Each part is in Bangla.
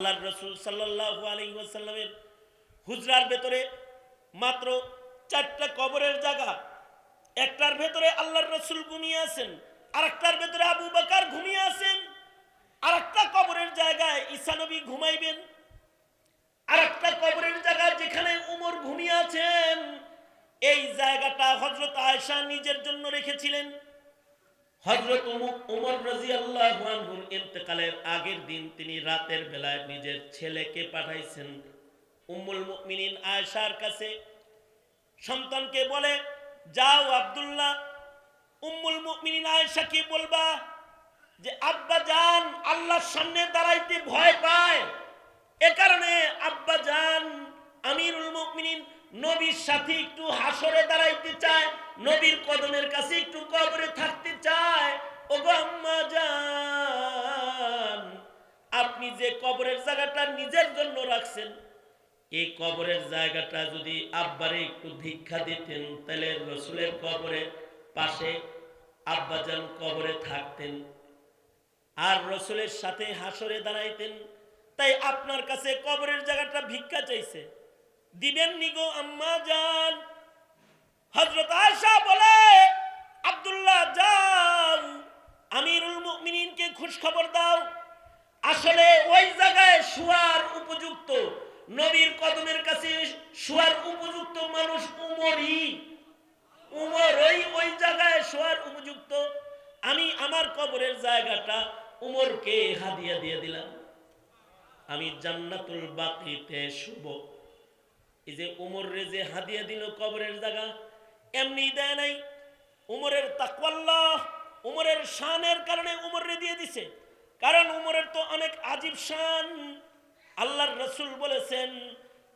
আল্লাহর রসুল সাল্লাল্লাহু আলাইহি ওয়াসাল্লামের হুজরার ভেতরে মাত্র চারটা কবরের জায়গা, একটার ভেতরে আল্লাহর রসুল ঘুমিয়ে আছেন আর একটার ভেতরে আবু বাকার ঘুমিয়ে আছেন। আর একটা কবরের জায়গায় ঈসা নবী ঘুমাইবেন আর একটা কবরের জায়গায় যেখানে উমর ঘুমিয়ে আছেন, এই জায়গাটা হজরত আয়সা নিজের জন্য রেখেছিলেন। হজরত উমর রাজি আল্লাহ ইন্তেকালের আগের দিন তিনি রাতের বেলায় নিজের ছেলেকে পাঠাইছেন। উম্মুল মুমিনিন আয়েশার কাছে। সন্তানকে বলে, যাও আব্দুল্লাহ, উম্মুল মুমিনিন আয়েশাকে বলবা যে, আব্বা জান আল্লাহর সামনে দাঁড়াইতে ভয় পায়। এ কারণে আব্বা জান আমিরুল মুমিনিন নবীর সাথে একটু হাসরে দাঁড়াইতে চায়, নবীর কদমের কাছে একটু কবরে থাকতে চায়। ও আম্মা আপনি যে কবরের জায়গাটা নিজের জন্য রাখছেন, এই কবরের জায়গাটা যদি আব্বারে একটু ভিক্ষা দিতেন, তাহলে রসুলের কবরের পাশে আব্বাজান কবরে থাকতেন। আর রসুলের সাথে হাসরে দাঁড়াইতেন, তাই আপনার কাছে কবরের জায়গাটা ভিক্ষা চাইছে। দিবেন নিগো আম্মা যান হজরত আয়সা বলে, আব্দুল্লাহ যাও আমিরুল মুমিনিনকে খুশ খবর দাও। আসলে ওই জায়গায় শুয়ার উপযুক্ত, নবীর কদমের কাছে শুয়ার উপযুক্ত মানুষ উমরই। উমর ওই ওই জায়গায় শোয়ার উপযুক্ত। আমি আমার কবরের জায়গাটা উমরকে হাদিয়া দিয়ে দিলাম। আমি জান্নাতুল বাকিতে শুভ এই যে উমর রে যে হাদিয়া দিল কবরের জায়গা, এমনি দেয় নাই। উমরের তাকওয়াল্লাহ, উমরের শানের কারণে উমর রে দিয়ে দিছে। কারণ উমরের তো অনেক আজীব শান। আল্লাহর রসুল বলেছেন,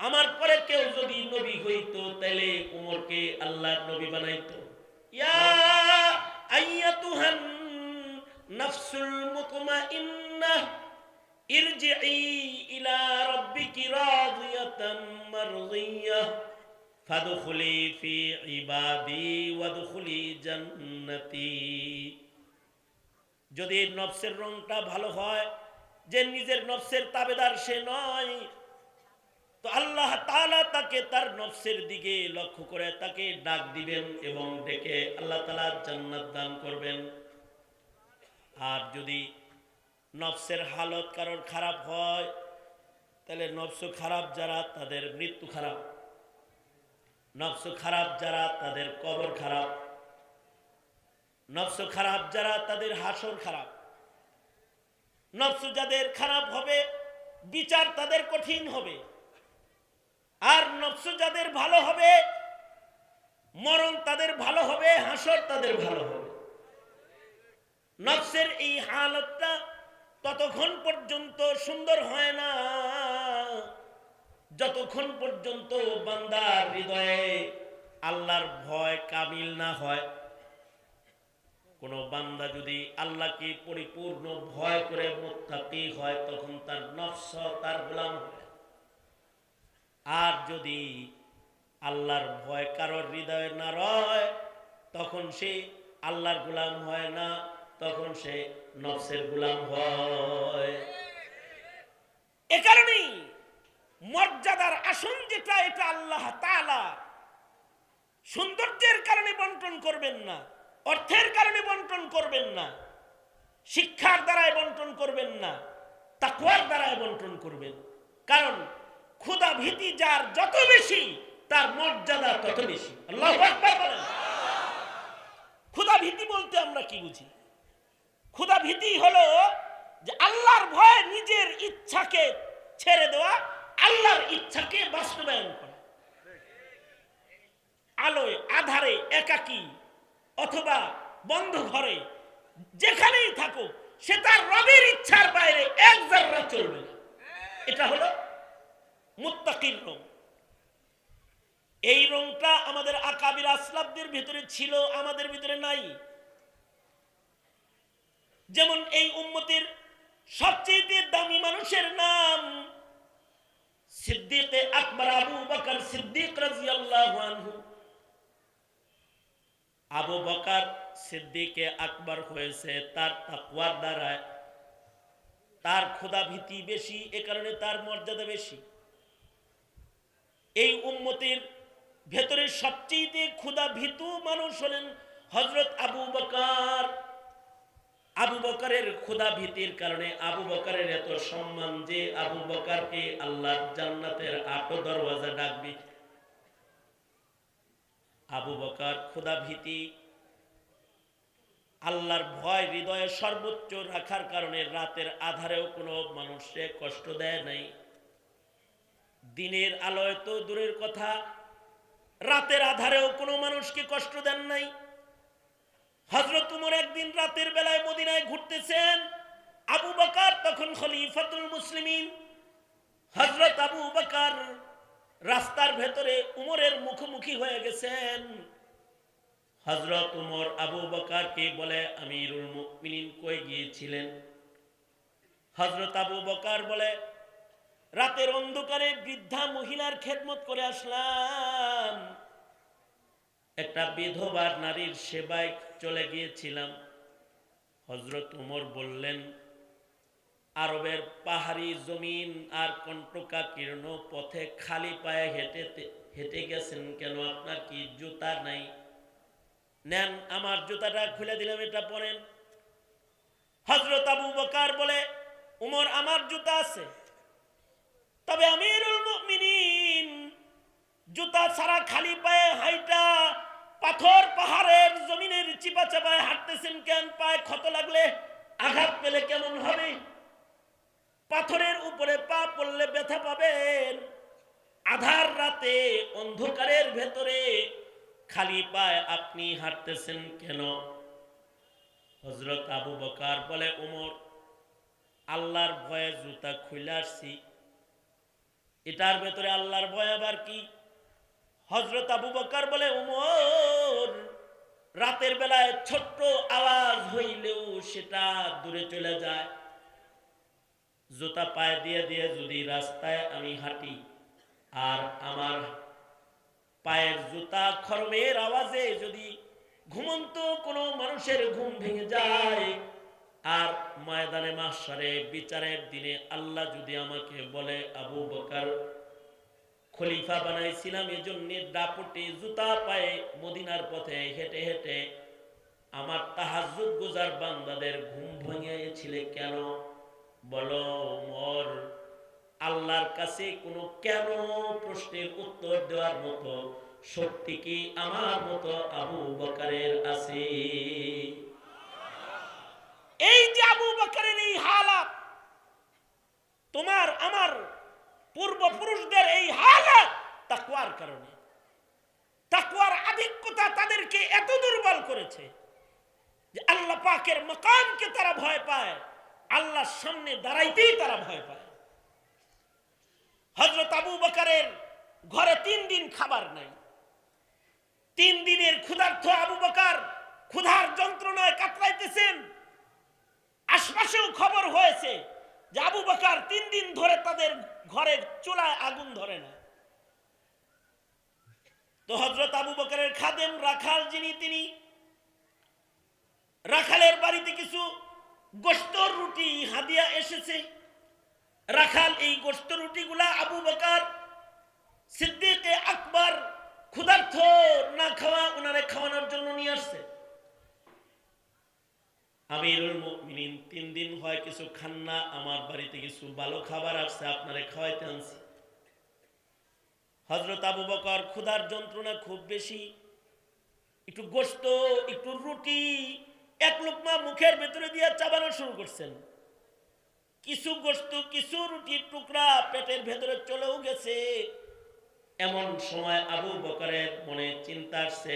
আমার পরে কেউ যদি নবী হইতো তাহলে উমরকে আল্লাহর নবী বানাইতো। ইয়া আইয়াতুহান নাফসুল মুতমাইন্নাহ। ইরজিই ইলা রাব্বিকি রাদিয়াতাম মারদিয়াহ ফাদখুলি ফি ইবাদি ওয়াদখুলি জান্নাতি। যদি নফসের রংটা ভালো হয়, যে নিজের নফসের তাবেদার সে নয়, তো আল্লাহ তালা তাকে তার নফসের দিকে লক্ষ্য করে তাকে ডাক দিবেন এবং ডেকে আল্লাহ তাআলা জান্নাত দান করবেন। আর যদি নফসের হালত কারোর খারাপ হয়, তাহলে নফস খারাপ যারা, তাদের মৃত্যু খারাপ। নফস খারাপ যারা, তাদের কবর খারাপ। নফস খারাপ যারা, তাদের হাসর খারাপ। নফস যাদের খারাপ হবে, বিচার তাদের কঠিন হবে। আর নফস যাদের ভালো হবে, মরণ তাদের ভালো হবে, হাসর তাদের ভালো হবে। নফসের এই হালতটা ততক্ষণ পর্যন্ত সুন্দর হয় না। যতক্ষণ পর্যন্ত বান্দার হৃদয়ে আল্লাহর ভয় কামিল না হয়, কোন বান্দা যদি আল্লাহকে পরিপূর্ণ ভয় করে মোত্তাকি হয়, তখন তার নফস, তার গোলাম হয়। আর যদি আল্লাহর ভয় কারোর হৃদয়ে না রয়, তখন সে আল্লাহর গোলাম হয় না, তখন সে নফসের গোলাম হয়। এ কারণেই মর্যাদার আসন যেটা, এটা আল্লাহ সৌন্দর্যের কারণে বন্টন করবেন না, অর্থের কারণে বন্টন করবেন না, শিক্ষার দ্বারায় বন্টন করবেন না তাকুয়ার দ্বারায় বন্টন করবেন। কারণ ক্ষুদা ভীতি যার যত বেশি, তার মর্যাদা তত বেশি। আল্লাহ ক্ষুদা ভীতি বলতে আমরা কি বুঝি? ক্ষুদা ভীতি হলো যে আল্লাহর ভয়ে নিজের ইচ্ছাকে ছেড়ে দেওয়া, আল্লাহর ইচ্ছাকে বাস্তবায়ন করা। আলোয়, আধারে, একাকী অথবা বন্ধ ঘরে যেখানেই থাকো সে তার রবের ইচ্ছার বাইরে এক জাররা চলবে এটা হলো মুত্তাকির রং। এই রংটা আমাদের আকাবির আসলাবদের ভিতরে ছিল, আমাদের ভিতরে নাই। যেমন এই উম্মতের সবচেয়ে দামি মানুষের নাম সিদ্দিক আকবর আবু বকর সিদ্দিক রাজিয়াল্লাহু আনহু। আবু বকর সিদ্দিকে আকবর হয়েছে তার তাকওয়ার দ্বারায় তার ক্ষুধা ভীতি বেশি, এ কারণে তার মর্যাদা বেশি। এই উম্মতির ভেতরে সবচেয়ে ক্ষুদা ভীতু মানুষ হলেন হজরত আবু বকার। আবু বকারের ক্ষুধা ভীতির কারণে আবু বকারের এত সম্মান যে আবু বকারকে আল্লাহ জান্নাতের আটো দরওয়াজা ডাকবে। আবু বকার ক্ষুধা ভীতি, আল্লাহর ভয়, হৃদয়ে সর্বোচ্চ রাখার কারণে রাতের আধারেও কোনো মানুষে কষ্ট দেয় নাই। দিনের আলোয় তো দূরের কথা, রাতের আধারেও কোনো মানুষকে কষ্ট দেন নাই। হজরত উমর একদিন রাতের বেলায় মদিনায় ঘুরতেছেন। আবু বকার তখন খলিফাতুল মুসলিমিন। হজরত আবু বকার রাস্তার ভেতরে উমরের মুখোমুখি হয়ে গেছেন। হজরত উমর আবু বকারকে বলে, আমিরুল মুমিনিন কই গিয়েছিলেন? হজরত আবু বকার বলে, রাতের অন্ধকারে বৃদ্ধা মহিলার খেদমত করে আসলাম। একটা বিধবা নারীর সেবায় চলে গিয়েছিলাম। হজরত উমর বললেন, আরবের পাহাড়ি জমিন আর কণ্টকাকীর্ণ পথে খালি পায়ে হেঁটে হেঁটে গেছেন কেন? আপনার কি জুতা নাই? নেন, আমার জুতাটা খুলে দিলাম, এটা পরেন। হজরত আবু বকার বলে, উমর, আমার জুতা আছে। তবে আমিরুল জুতা ছাড়া খালি পায়ে হাইটা পাথর পাহাড়ের জমিনের চিপা চাপায় হাঁটতেছেন কেন? পায়ে ক্ষত লাগলে আঘাত পেলে কেমন হবে? পাথরের উপরে পা পড়লে ব্যথা পাবেন। আধার রাতে অন্ধকারের ভেতরে খালি পায়ে আপনি হাঁটতেছেন কেন? হজরত আবু বকার বলে, উমর, আল্লাহর ভয়ে জুতা খুলে আসছি। এটার ভেতরে আল্লাহর ভয় আবার কি? হজরত আবু বকার বলে, উমর, রাতের বেলায় ছোট্ট আওয়াজ হইলেও সেটা দূরে চলে যায়। জুতা পায়ে দিয়ে দিয়ে যদি রাস্তায় আমি হাঁটি আর আমার পায়ের জুতা খরমের আওয়াজে যদি ঘুমন্ত কোনো মানুষের ঘুম ভেঙে যায় আর ময়দানে মাসারে বিচারের দিনে আল্লাহ যদি আমাকে বলে, আবু বকার খলিফা বানাইছিলাম এই জন্য দাপটে জুতা পায়ে মদিনার পথে হেঁটে হেঁটে আমার তাহাজুদ গুজার বান্দাদের ঘুম ভাঙিয়েছিলে কেন? বলো মর আল্লাহর কাছে কোনো কেন প্রশ্নের উত্তর দেওয়ার মতো শক্তি কি আমার মতো আবু বকারের আছে? এই যে আবু বকারের এই হালাত, তোমার, আমার পূর্বপুরুষদের এই হালাত তাকুয়ার কারণে। তাকুয়ার আধিক্যতা তাদেরকে এত দুর্বল করেছে যে আল্লাহ পাকের মকামকে তারা ভয় পায়, আল্লাহর সামনে দাঁড়াইতেই তারা ভয় পায়। হজরত আবু বকারের ঘরে তিন দিন খাবার নাই। তিন দিনের ক্ষুধার্থ আবু বকার ক্ষুধার যন্ত্রণায় কাতরাইতেছেন। আশপাশেও খবর হয়েছে যে আবু বকার তিন দিন ধরে তাদের ঘরে চুলায় আগুন ধরে না। তো হজরত আবু বকারের খাদেম রাখাল যিনি, তিনি রাখালের বাড়িতে কিছু গোস্তর রুটি, হাদিয়া এসেছে। রাখাল এই গোস্ত রুটিগুলা আবু বকার সিদ্দিকে আকবর ক্ষুধার্থ না খাওয়া ওনারে খাওয়ানোর জন্য নিয়ে আসছে। আমিরুল মুমিনিন, তিন দিন হয় কিছু খান না, আমার বাড়িতে কিছু ভালো খাবার আসছে আপনারে খাওয়াইতে আনছি। হজরত আবু বকর ক্ষুধার যন্ত্রণা খুব বেশি, একটু গোস্ত একটু রুটি, এক লোকমা মুখের ভেতরে দিয়ে চাবানো শুরু করছেন। কিছু গোস্ত কিছু রুটির টুকরা পেটের ভেতরে চলেও গেছে। এমন সময় আবু বকরের মনে চিন্তা আসছে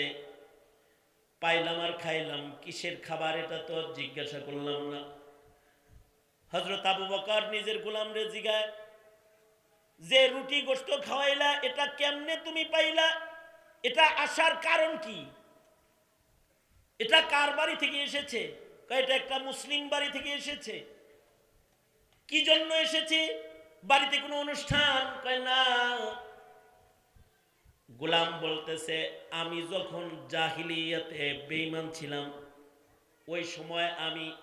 পাইলাম আর খাইলাম, কিসের খাবার এটা তো জিজ্ঞাসা করলাম না। হজরত আবু বকর নিজের গোলাম রে জিগায়, যে রুটি গোস্ত খাওয়াইলা, এটা কেমনে তুমি পাইলা? এটা আসার কারণ কি? এটা কার বাড়ি থেকে এসেছে? এটা একটা মুসলিম বাড়ি থেকে এসেছে। কি জন্য এসেছে? বাড়িতে কোনো অনুষ্ঠান? কয়, না গোলাম বলতেছে, আমি যখন জাহিলিয়াতে বেইমান ছিলাম, ওই সময় আমি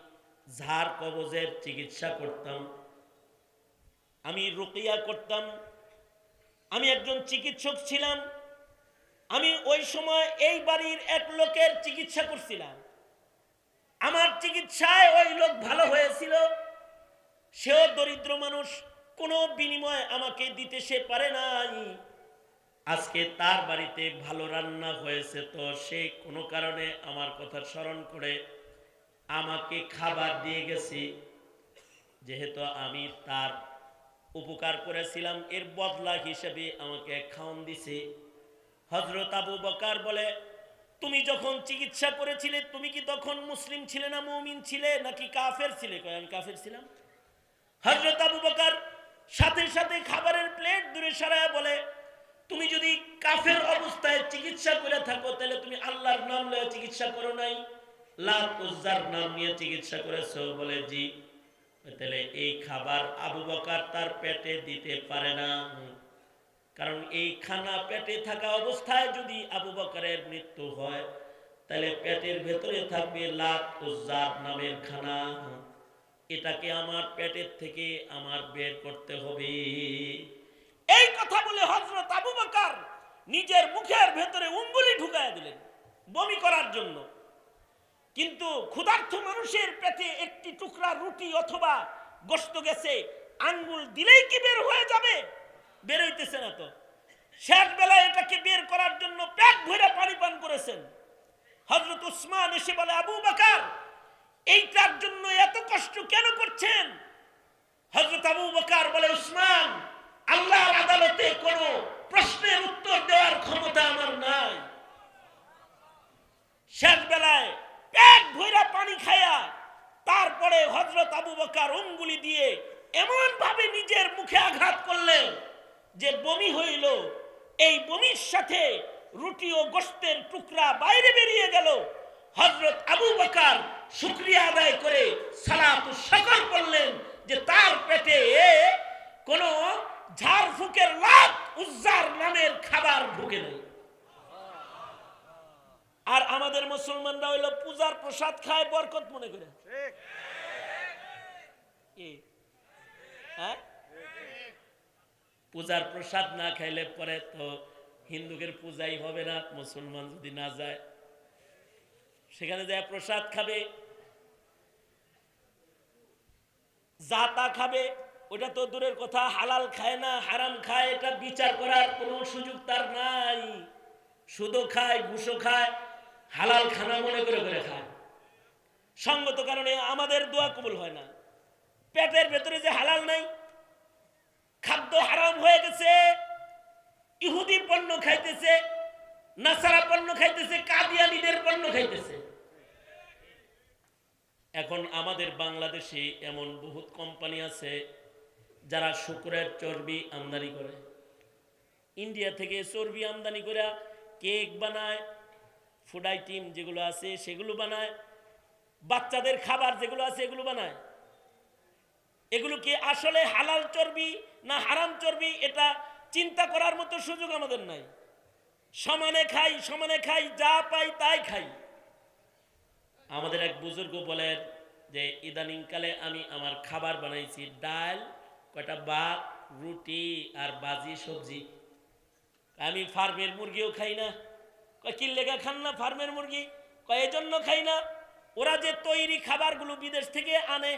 ঝাড় কবজের চিকিৎসা করতাম। আমি রুকিয়া করতাম। আমি একজন চিকিৎসক ছিলাম। আমি ওই সময় এই বাড়ির এক লোকের চিকিৎসা করছিলাম। আমার চিকিৎসায় ওই লোক ভালো হয়েছিল। সেও দরিদ্র মানুষ। কোনো বিনিময় আমাকে দিতে সে পারে নাই। আজকে তার বাড়িতে ভালো রান্না হয়েছে, তো সে কোনো কারণে আমার কথা স্মরণ করে আমাকে খাবার দিয়ে গেছি। যেহেতু আমি তার উপকার করেছিলাম, এর বদলা হিসেবে আমাকে খাওয়ান দিছে। হজরত আবু বকার বলে, তুমি যখন চিকিৎসা করেছিলে, তুমি কি তখন মুসলিম ছিলে না মৌমিন ছিলে, নাকি কাফের ছিলে? আমি কাফের ছিলাম। হজরত আবু বকার সাথে সাথে খাবারের প্লেট দূরে সরায় বলে তুমি যদি কাফের অবস্থায় চিকিৎসা করে থাকো, তাহলে তুমি আল্লাহর নাম লয়ে চিকিৎসা করো নাই? লাত উজ্জার নাম নিয়ে চিকিৎসা করেছ বলে জি। তাহলে এই খাবার আবু বকার তার পেটে দিতে পারে না। কারণ এই খানা পেটে থাকা অবস্থায় যদি আবু বকারের মৃত্যু হয়, তাহলে পেটের ভেতরে থাকবে লাত উজ্জার নামের খানা। এটাকে আমার পেটের থেকে আমার বের করতে হবে। এই কথা বলে হজরত আবু বকর নিজের মুখের ভেতরে উঙ্গুলি ঢুকায় দিলেন বমি করার জন্য। কিন্তু ক্ষুধার্থ মানুষের পেটে একটি টুকরা রুটি অথবা গোস্ত গেছে, আঙ্গুল দিলেই কি বের হয়ে যাবে? বের হইতেছে না তো। শেষ বেলায় এটাকে বের করার জন্য পেট ভরে পানি পান করেছেন। হজরত উসমান এসে বলে, আবু বাকার, এইটার জন্য এত কষ্ট কেন করছেন? হজরত আবু বকার বলে, উসমান আল্লাহর আদালতে কোনো প্রশ্নের উত্তর দেওয়ার ক্ষমতা আমার নাই। শেষ বেলায় পেট ভৈরা পানি খায়া তারপরে হজরত আবু বকার অঙ্গুলি দিয়ে এমন ভাবে নিজের মুখে আঘাত করলেন যে বমি হইল। এই বমির সাথে রুটি ও গোস্তের টুকরা বাইরে বেরিয়ে গেল। হজরত আবু বকার শুক্রিয়া আদায় করে সালাত সকল করলেন যে তার পেটে কোনো ঝাড় ফুকের লাভ উজ্জার নামের খাবার ঢুকে নেই আর আমাদের মুসলমানরা হইল পূজার প্রসাদ খায়, বরকত মনে করে। হ্যাঁ? পূজার প্রসাদ না খাইলে পরে তো হিন্দুকের পূজাই হবে না, মুসলমান যদি না যায়। সেখানে যায় প্রসাদ খাবে জাতা খাবে ওটা তো দূরের কথা, হালাল খায় না, হারাম খায়, এটা বিচার করার কোনো সুযোগ তার নাই। সুদও খায়, ঘুষও খায়, হালাল খানা মনে করে করে খায়। সঙ্গত কারণে আমাদের দোয়া কবুল হয় না। পেটের ভেতরে যে হালাল নাই, খাদ্য হারাম হয়ে গেছে, ইহুদি পণ্য খাইতেছে, নাসারা পণ্য খাইতেছে, কাদিয়ানিদের পণ্য খাইতেছে। এখন আমাদের বাংলাদেশে এমন বহুত কোম্পানি আছে যারা শুকুরের চর্বি আমদানি করে। ইন্ডিয়া থেকে চর্বি আমদানি করে কেক বানায় ফুড আইটেম যেগুলো আছে সেগুলো বানায়, বাচ্চাদের খাবার যেগুলো আছে এগুলো বানায়। এগুলো কি আসলে হালাল চর্বি না হারাম চর্বি এটা চিন্তা করার মতো সুযোগ আমাদের নাই। সমানে খাই সমানে খাই, যা পাই তাই খাই। আমাদের এক বুজুর্গ বলেন যে, ইদানিংকালে আমি আমার খাবার বানাইছি ডাল কয়টা ভাত রুটি আর বাজি সবজি। আমি ফার্মের মুরগিও খাই না। কয় লেগা খান না ফার্মের মুরগি? কয়, এজন্য খাই না। ওরা যে তৈরি খাবারগুলো বিদেশ থেকে আনে,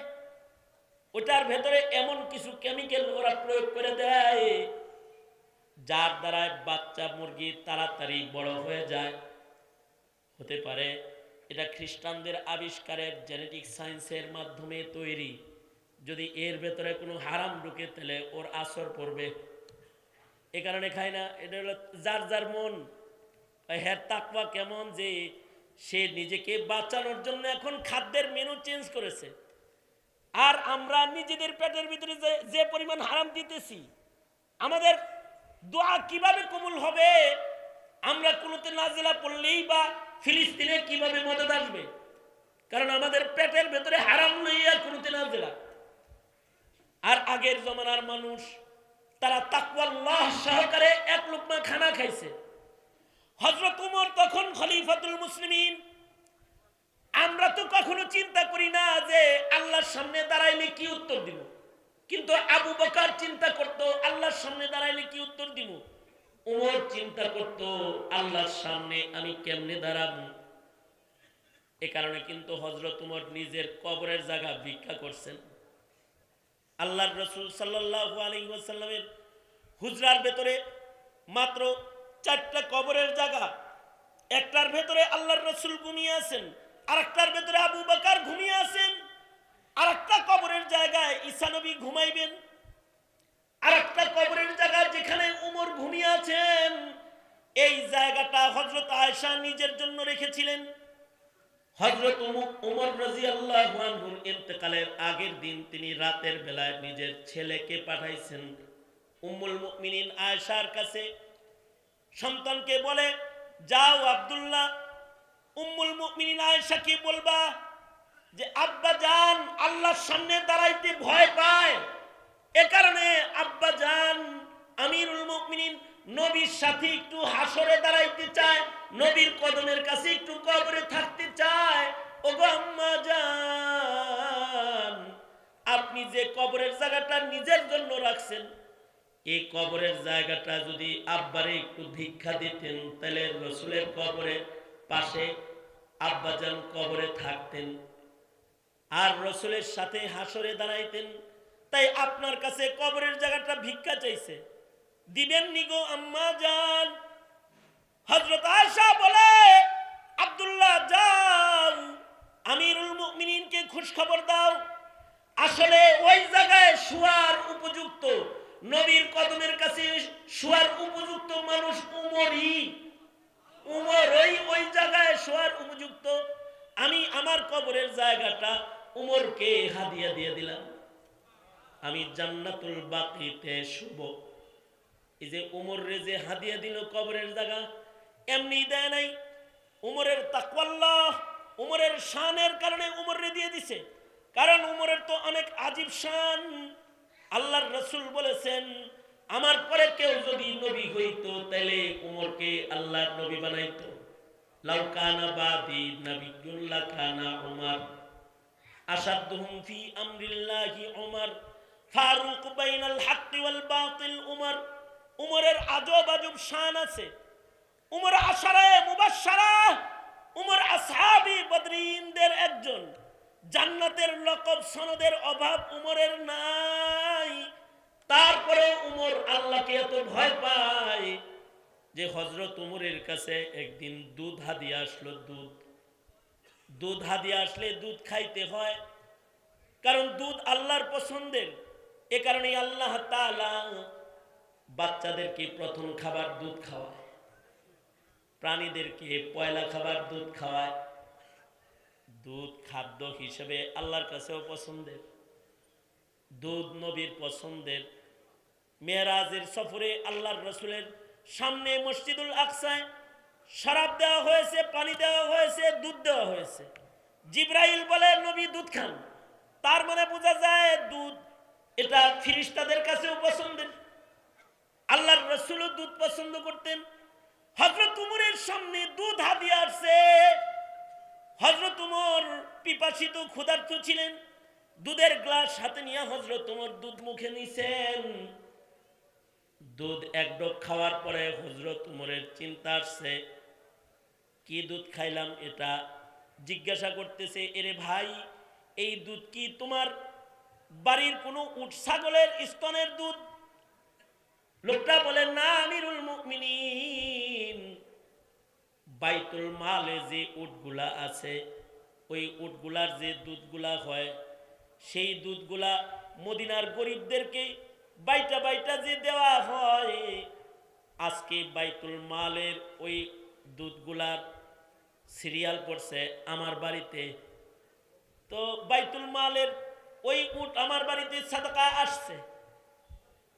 ওটার ভেতরে এমন কিছু কেমিক্যাল ওরা প্রয়োগ করে দেয়, যার দ্বারা বাচ্চা মুরগি তাড়াতাড়ি বড় হয়ে যায়। হতে পারে এটা খ্রিস্টানদের আবিষ্কারের জেনেটিক সায়েন্সের মাধ্যমে তৈরি। যদি এর ভেতরে কোনো হারাম ঢুকে, তাহলে ওর আসর পড়বে। এ কারণে খায় না। এটা হলো যার যার মন। হ্যার তাকওয়া কেমন যে সে নিজেকে বাঁচানোর জন্য এখন খাদ্যের মেনু চেঞ্জ করেছে। আর আমরা নিজেদের পেটের ভিতরে যে যে পরিমাণ হারাম দিতেছি, আমাদের দোয়া কীভাবে কবুল হবে? আমরা কোনোতে নাজেলা পড়লেই বা ফিলিস্তিনে কীভাবে মদত আসবে? কারণ আমাদের পেটের ভেতরে হারাম লইয়া কোনোতে নাজেলা। আর আগের জমানার মানুষ, তারা তাকওয়াল্লাহ সহকারে এক লোকমা খানা খাইছে। হজরত উমর তখন খলিফাতুল মুসলিমিন। আমরা তো কখনো চিন্তা করি না যে আল্লাহর সামনে দাঁড়াইলে কি উত্তর দিব। কিন্তু আবু বকার চিন্তা করত, আল্লাহর সামনে দাঁড়াইলে কি উত্তর দিব? উমর চিন্তা করত, আল্লাহর সামনে আমি কেমনে দাঁড়াবো? এ কারণে কিন্তু হজরত উমর নিজের কবরের জায়গা ভিক্ষা করছেন। আল্লাহর রসুল সাল্লাহ আলী ওয়াসাল্লামের হুজরার ভেতরে মাত্র চারটা কবরের জায়গা, একটার ভেতরে আল্লাহর রসুল ঘুমিয়ে আছেন আর একটার ভেতরে আবু বাকার ঘুমিয়ে আছেন। আর একটা কবরের জায়গায় ঈসানবী ঘুমাইবেন আর একটা কবরের জায়গায় যেখানে উমর ঘুমিয়ে আছেন, এই জায়গাটা হজরত আয়সা নিজের জন্য রেখেছিলেন। হজরত উমর রাজি আল্লাহ ইন্তেকালের আগের দিন তিনি রাতের বেলায় নিজের ছেলেকে পাঠাইছেন। উম্মুল মুমিনিন আয়েশার কাছে। সন্তানকে বলে, যাও আব্দুল্লাহ, উম্মুল মুমিনিন আয়েশাকে বলবা যে, আব্বা জান আল্লাহর সামনে দাঁড়াইতে ভয় পায়। এ কারণে আব্বা জান আমিরুল মুমিনিন নবীর সাথে একটু হাসরে দাঁড়াইতে চায়, নবীর কদমের কাছে একটু কবরে থাকতে চায়। ও আপনি যে কবরের জায়গাটা নিজের জন্য রাখছেন, এই কবরের জায়গাটা যদি আব্বারে একটু ভিক্ষা দিতেন, তাহলে রসুলের কবরে পাশে আব্বাজান কবরে থাকতেন। আর রসুলের সাথে হাসরে দাঁড়াইতেন, তাই আপনার কাছে কবরের জায়গাটা ভিক্ষা চাইছে। দিবেন নিগো আম্মা জান। হজরত আয়সা বলে, আব্দুল্লাহ যাও আমিরুল মুমিনিনকে খুশ খবর দাও। আসলে ওই জায়গায় শুয়ার উপযুক্ত, নবীর কদমের কাছে শুয়ার উপযুক্ত মানুষ উমরই। উমর ওই ওই জায়গায় শোয়ার উপযুক্ত। আমি আমার কবরের জায়গাটা উমরকে হাদিয়া দিয়ে দিলাম। আমি জান্নাতুল বাকিতে শুভ এই যে উমর রে যে হাদিয়া দিল কবরের জায়গা, এমনি দেয় নাই। উমরের তাকওয়াল্লাহ, উমরের শানের কারণে উমর রে দিয়ে দিছে। কারণ উমরের তো অনেক আজীব শান। আল্লাহর রসুল বলেছেন, আমার পরে কেউ যদি নবী হইতো, তাহলে উমরকে আল্লাহর নবী বানাইতো। লাউ কানা বাদি নবিয়ুল্লাহ কানা উমর। আসাদুহুম ফি আমরিল্লাহি উমর। ফারুক বাইনাল হাক্কি ওয়াল বাতিল উমর। উমরের আজব আজব শান আছে। উমর আশারায়ে মুবাশশারা, উমর আসহাবি বদরিনদের একজন। জান্নাতের লকব সনদের অভাব উমরের নাই। তারপরে উমর আল্লাহকে এত ভয় পায় যে হজরত উমরের কাছে একদিন দুধ হাদিয়া আসলো, দুধ। দুধ হাদিয়া আসলে দুধ খাইতে হয়। কারণ দুধ আল্লাহর পছন্দের। এ কারণে আল্লাহ তাআলা বাচ্চাদেরকে প্রথম খাবার দুধ খাওয়ায়, প্রাণীদেরকে পয়লা খাবার দুধ খাওয়ায়। দুধ খাদ্য হিসেবে আল্লাহর কাছেও পছন্দের, দুধ নবীর পছন্দের। মেয়েরাজের সফরে আল্লাহর রসুলের সামনে মসজিদুল আকসায় শরাব দেওয়া হয়েছে, পানি দেওয়া হয়েছে, দুধ দেওয়া হয়েছে। জিব্রাইল বলে, নবী, দুধ খান। তার মানে বোঝা যায় দুধ এটা ফিরিস্তাদের কাছেও পছন্দের। আল্লাহর রসুলও দুধ পছন্দ করতেন। হজরত উমরের সামনে দুধ হাদিয়ে আসছে। হজরত উমর পিপাসিত ক্ষুধার্ত ছিলেন। দুধের গ্লাস হাতে নিয়ে হজরত উমর দুধ মুখে নিছেন। দুধ এক ডোক খাওয়ার পরে হজরত উমরের চিন্তা আসছে, কি দুধ খাইলাম এটা? জিজ্ঞাসা করতেছে, এরে ভাই, এই দুধ কি তোমার বাড়ির কোনো উট ছাগলের স্তনের দুধ? লোকটা বলে না, আমিরুল মুমিনিন। বাইতুল মালে যে উটগুলা আছে, ওই উটগুলার যে দুধগুলা হয়, সেই দুধগুলা মদিনার গরিবদেরকে বাইটা বাইটা যে দেওয়া হয়, আজকে বাইতুল মালের ওই দুধগুলার সিরিয়াল পড়ছে আমার বাড়িতে। তো বাইতুল মালের ওই উট আমার বাড়িতে সাদাকা আসছে।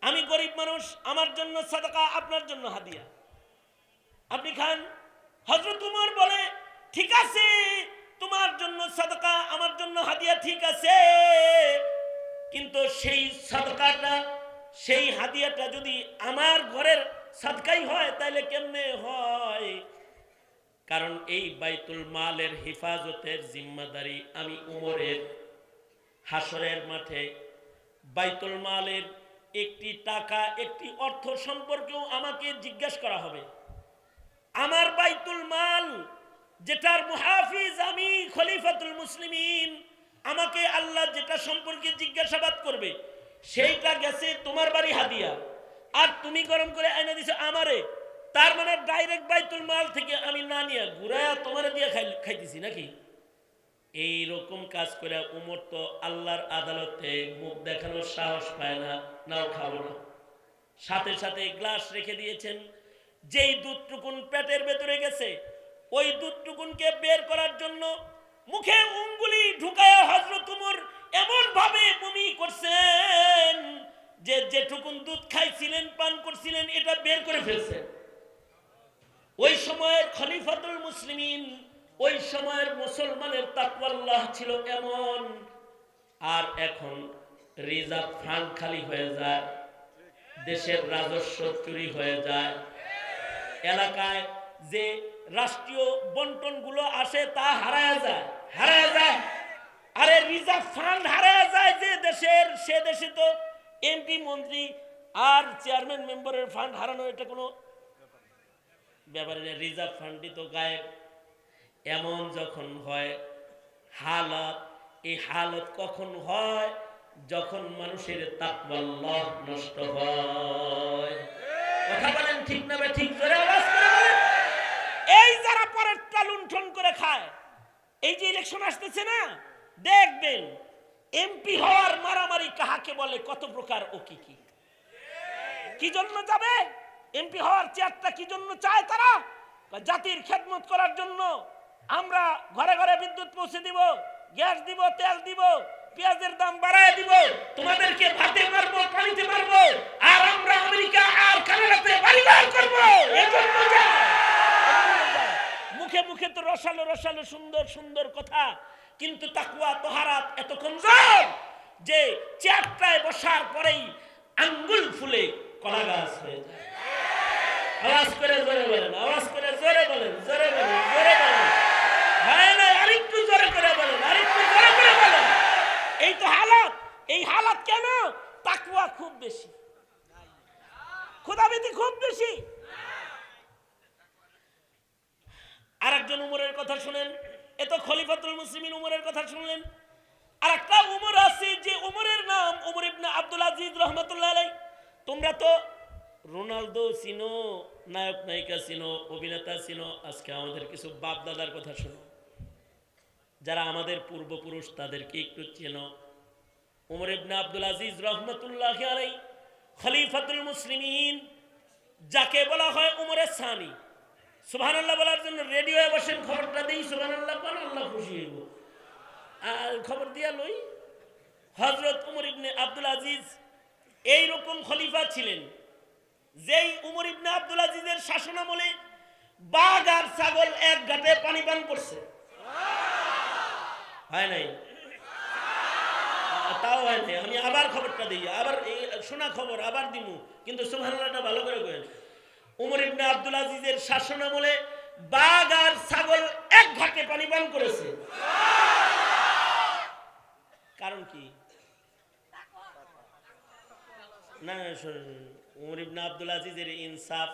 আমি গরিব মানুষ, আমার জন্য সাদাকা, আপনার জন্য হাদিয়া। আপনি খান? হজরত উমর বলে, ঠিক আছে, তোমার জন্য সাদকা, আমার জন্য হাদিয়া ঠিক আছে। কিন্তু সেই সাদকাটা, সেই হাদিয়াটা যদি আমার ঘরের সাদকাই হয়, তাহলে কেমনে হয়? কারণ এই বাইতুল মালের হেফাজতের জিম্মাদারি আমি উমরের হাসরের মাঠে, বাইতুল মালের একটি টাকা, একটি অর্থ সম্পর্কেও আমাকে জিজ্ঞেস করা হবে। আমার বাইতুল মাল, যেটার মুহাফিজ আমি খলিফাতুল মুসলিমিন, আমাকে আল্লাহ যেটা সম্পর্কে জিজ্ঞাসাবাদ করবে, সেইটা গেছে তোমার বাড়ি হাদিয়া। আর তুমি গরম করে এনে দিছো আমারে, তার মানে ডাইরেক্ট বাইতুল মাল থেকে আমি না নিয়ে ঘুরায়া তোমারে দিয়ে খাই খাইতেছি নাকি? এই রকম কাজ করে উমর তো আল্লাহর আদালতে মুখ দেখানোর সাহস পায় না, নাও খাব না। সাথে সাথে গ্লাস রেখে দিয়েছেন, যেই দুধটুকুন পেটের ভেতরে গেছে, ওই দুধটুকুনকে বের করার জন্য মুখে উঙ্গুলি ঢুকায় হজরত উমর এমন ভাবে বমি করছেন যে যেটুকুন দুধ খাইছিলেন, পান করছিলেন, এটা বের করে ফেলছেন। ওই সময়ের খলিফাতুল মুসলিমিন ওই সময়ের মুসলমানের তাকওয়াল্লাহ ছিল এমন। আর এখন রিজার্ভ ফান্ড খালি হয়ে যায়, দেশের রাজস্ব চুরি হয়ে যায়। এলাকায় যে রাষ্ট্রীয় বন্টনগুলো আসে তা হারায় যায় হারায় যায়। আরে রিজার্ভ ফান্ড হারায় যায় যে দেশের, সে দেশে তো এমপি, মন্ত্রী আর চেয়ারম্যান, মেম্বারের ফান্ড হারানো এটা কোনো ব্যাপারে রিজার্ভ ফান্ডই তো গায়েব। এমন যখন হয় হালত, এই হালত কখন হয়? যখন মানুষের তাকওয়াল্লাহ নষ্ট হয়। কথা বলেন ঠিক না ঠিক করে এই যারা পরেরটা লুণ্ঠন করে খায়, এই যে ইলেকশন আসতেছে না, দেখবেন এমপি হওয়ার মারামারি কাহাকে বলে, কত প্রকার ও কি কি। কি জন্য যাবে? এমপি হওয়ার চেয়ারটা কি জন্য চায় তারা? জাতির খেদমত করার জন্য। আমরা ঘরে ঘরে বিদ্যুৎ পৌঁছে দিব, গ্যাস দিব, তেল দিব, পেঁয়াজের দাম বাড়ায় দিব, তোমাদেরকে ভাতে মারবো, পানিতে মারবো, আর আমরা আমেরিকা আর কানাডাতে বাড়িঘর করব। এজন্য যায়। মুখে মুখে তো রসালো রসালো, সুন্দর সুন্দর কথা, কিন্তু তাকুয়া তোহারাত এত কমজোর যে চেয়ারটায় বসার পরেই আঙ্গুল ফুলে কলা গাছ হয়ে যায়। আওয়াজ করে জোরে বলেন, আওয়াজ করে জোরে বলেন জোরে বলেন জোরে বলেন হয় না আরেকটু জোরে করে বলেন আরেকটু জোরে করে বলেন এই তো হালাত এই হালাত কেন? তাকুয়া খুব বেশি। খুদাবিদি খুব বেশি। আর একজন উমরের কথা শুনেন, এ তো খলিফাতুল মুসলিমিন উমরের কথা শুনলেন। আর একটা উমর আছে যে উমরের নাম উমর ইবনে আব্দুল আজিজ রহমতুল্লাহ আলাই তোমরা তো রোনালদো চিনো, নায়ক নায়িকা চিনো, অভিনেতা চিনো, আজকে আমাদের কিছু বাপ দাদার কথা শোনো। যারা আমাদের পূর্বপুরুষ তাদেরকে একটু চেনো। উমর ইবনে আব্দুল আজিজ রহমতুল্লাহ আলাই খলিফাতুল মুসলিমিন, যাকে বলা হয় উমরের সানি। সুবহানাল্লাহ বলার জন্য রেডিওয়ে বসেন, খবরটা দিই, সুবহানাল্লাহ কোন আল্লাহ খুশি হইব। আর খবর দিয়া লই হজরত উমর ইবনে আব্দুল আজিজ এই রকম খলিফা ছিলেন, যেই উমর ইবনে আব্দুল আজিজের শাসনামলে বাঘ আর ছাগল এক ঘাটে পানি পান করছে। হয় নাই? তাও হয় নাই। আমি আবার খবরটা দিই, আবার এই শোনা খবর, আবার দিমু। কিন্তু সুবহানাল্লাহটা ভালো করে করেন উমর ইবনে আব্দুল আজিজের শাসনামলে বাঘ আর ছাগল এক ঘাটে পানি পান করেছে। কারণ কি? না। উমর ইবনে আব্দুল আজিজের ইনসাফ,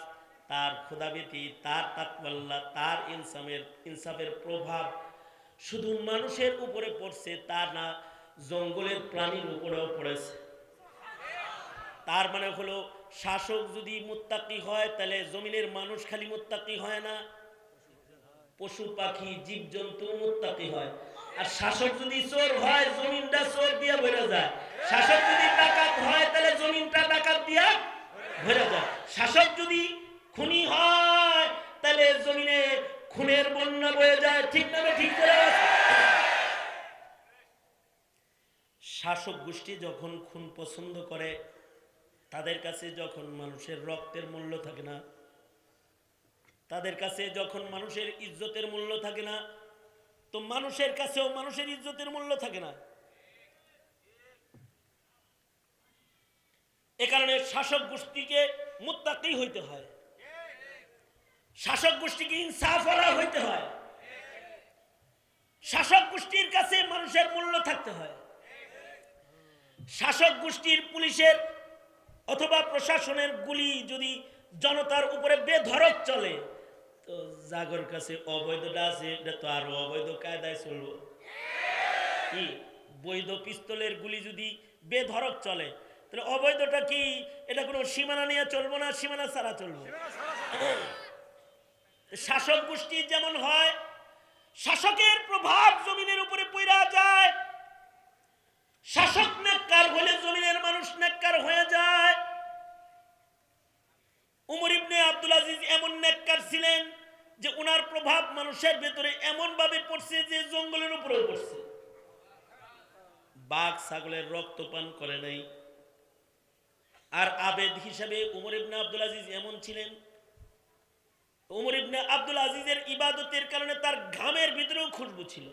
তার খোদাবিতি তার তাকওয়াল্লাহ তার ইনসামের, ইনসাফের প্রভাব শুধু মানুষের উপরে পড়ছে তা না জঙ্গলের প্রাণীর উপরেও পড়েছে। তার মানে হলো, শাসক যদি মুত্তাকি হয়, তাহলে জমিনের মানুষ খালি মুত্তাকি হয় না। পশু পাখি, জীবজন্তু মুত্তাকি হয়। আর শাসক যদি চোর হয়, জমিনটা চোর দিয়ে ভরে যায়। শাসক যদি ডাকাত হয়, তাহলে জমিনটা ডাকাত দিয়া ভরে যায়। শাসক যদি খুনি হয়, তাহলে জমিনে খুনের বন্যা বয়ে যায়। ঠিক না ঠিক করে শাসক গোষ্ঠী যখন খুন পছন্দ করে, তাদের কাছে যখন মানুষের রক্তের মূল্য থাকে না, তাদের কাছে যখন মানুষের ইজ্জতের মূল্য থাকে না, তো মানুষের কাছেও মানুষের ইজ্জতের মূল্য থাকে না। এ কারণে শাসক গোষ্ঠীকে মুত্তাকি হইতে হয়। শাসক গোষ্ঠীকে ইনসাফওয়ালা হইতে হয়। শাসক গোষ্ঠীর কাছে মানুষের মূল্য থাকতে হয়। শাসক গোষ্ঠীর পুলিশের অথবা প্রশাসনের গুলি যদি জনতার উপরে বেধরক চলে, তো জাগর কাছে অবৈধটা আছে, এটা তো আরও অবৈধ কায়দায় চলবো। কি? বৈধ পিস্তলের গুলি যদি বেধরক চলে, তাহলে অবৈধটা কি? এটা কোনো সীমানা নিয়ে চলবো না, সীমানা ছাড়া চলবো? শাসক গোষ্ঠী যেমন হয়, শাসকের প্রভাব জমিনের উপরে পইরা যায় শাসক নেককার হলে জমিনের মানুষ নেককার হয়ে যায়। উমর ইবনে আব্দুল আজিজ এমন নেককার ছিলেন যে উনার প্রভাব মানুষের ভেতরে এমন ভাবে পড়ছে যে জঙ্গলের উপরেও পড়ছে। বাঘ ছাগলের রক্ত পান করে নাই। আর আবেদ হিসাবে উমর ইবনে আব্দুল আজিজ এমন ছিলেন। উমর ইবনে আব্দুল আজিজের ইবাদতের কারণে তার ঘামের ভিতরেও খুশবু ছিল।